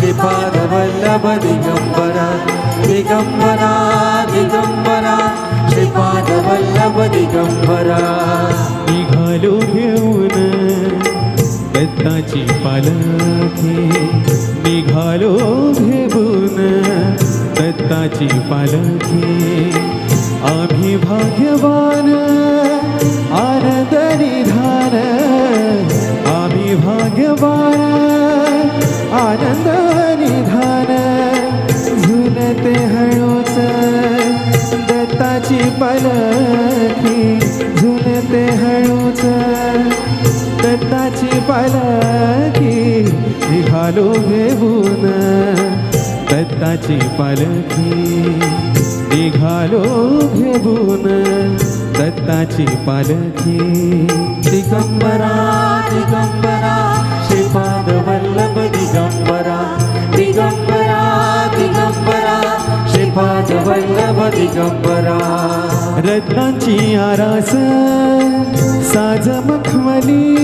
दिगंबरा दिगंबरा दिगंबरा श्रीपाद वल्लभ दिगंबरा दिगंबरा दिगंबरा श्रीपाद वल्लभ दिगंबरा दिगंबरा दिगंबरा श्रीपाद वल्लभ निघालो घेऊन दत्ताची पालखी निघालो घेऊन दत्ताची पालखी आम्ही भाग्यवान आनंद निधान आम्ही भाग्यवान पालखी झुलते हळूच. दत्ताची पालखी निघालो घेऊन. दत्ताची पालखी निघालो घेऊन. दत्ताची पालखी दिगंबरा दिगंबरा श्रीपाद वल्लभ दिगंबरा. दिगंबरा दिगंबरा श्रीपाद वल्लभ दिगंबरा. रत्नांची आरास साज मखमली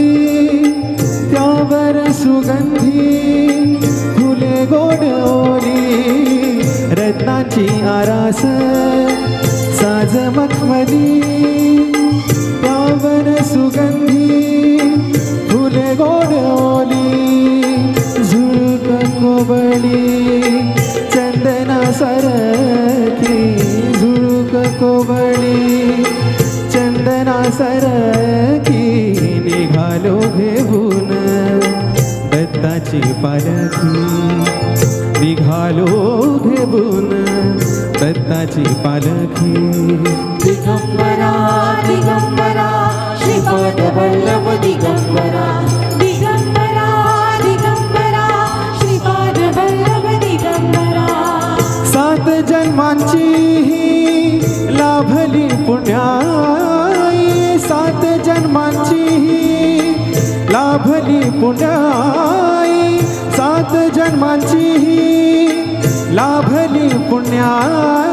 त्यावर सुगंधी फुले गोड ओली रत्नांची आरास साज मखमली त्यावर सुगंधी फुले गोड ओली झुळक कोबळी सरकी निघालो घेऊन. दत्ताची पालखी निघालो घेऊन. दत्ताची पालखी दिगंबरा दिगंबरा श्रीपाद वल्लभ दिगंबरा. दिगंबरा दिगंबरा श्रीपाद वल्लभ दिगंबरा. सात जन्मांची ही लाभली पुण्याई लाभली पुण्याई सात जन्मांची ही लाभली पुण्याई.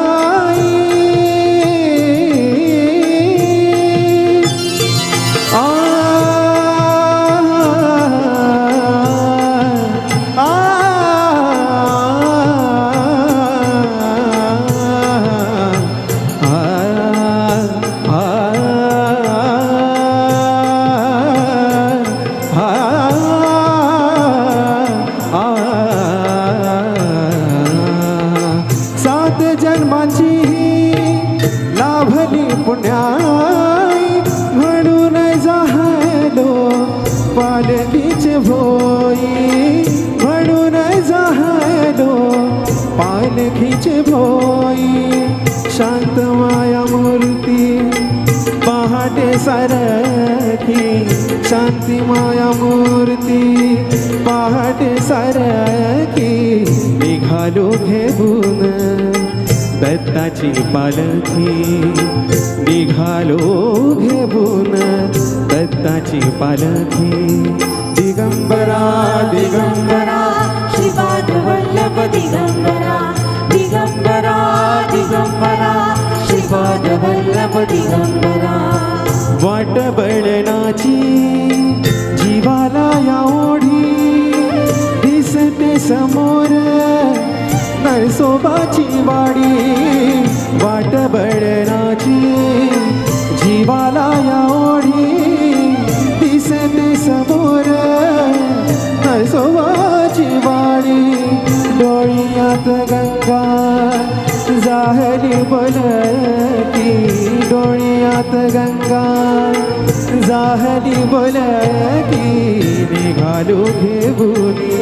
पालखीच भोई म्हणून जाहलो पालखीच भोई शांत माया मूर्ती पहाटे सारखी. शांती माया मूर्ती पहाटे सारखी. निघालो घेऊन. दत्ताची पालखी निघालो घेऊन. दत्ताची पालखी दिगंबरा दिगंबरा श्रीपाद वल्लभ दिगंबरा दिगंबरा दिगंबरा श्रीपाद वल्लभ दिगंबरा. वाट बळणाची जीवाला या ओढी दिसते समोर. नरसोबाची वाडी वाट बळणाची जीवाला या ओढी दिसते समोर नरसोबाची वाडी. डोळ्यात गंगा जाहली बोलती डोळ्यात गंगा जाहली बोलती निघालो घेऊनी.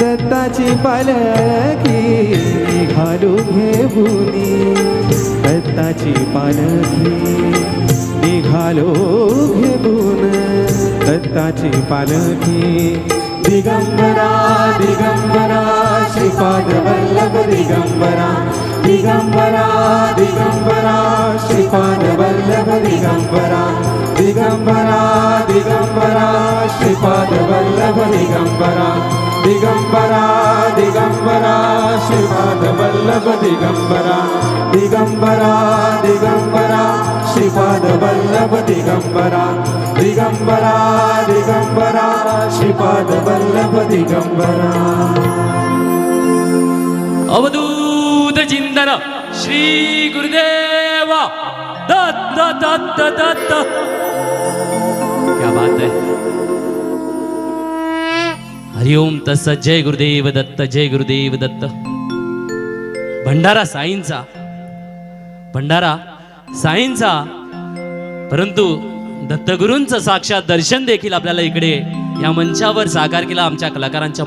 दत्ताची पालखी निघालो घेऊनी. दत्ताची पालखी निघालो घेऊन. दत्ताची पालखी दिगंबरा दिगंबरा श्रीपाद वल्लभ दिगंबरा. दिगंबरा दिगंबरा श्रीपाद वल्लभ दिगंबरा. दिगंबरा दिगंबरा श्रीपाद वल्लभ दिगंबरा दिगंबरा दिगंबरा श्रीपाद वल्लभ दिगंबरा दिगंबरा दिगंबरा श्रीपाद वल्लभ दिगंबरा दिगंबरा दिगंबरा श्रीपाद वल्लभ दिगंबरा अवधूत चिंतन श्री गुरुदेव दत्त दत्त दत्त क्या बात है। हरिओम तस जय गुरुदेव दत्त जय गुरुदेव दत्त। भंडारा साईंचा। भंडारा साईंचा। परंतु दत्तगुरूंचं साक्षात दर्शन देखील आपल्याला इकडे या मंचावर साकार केला आमच्या कलाकारांच्या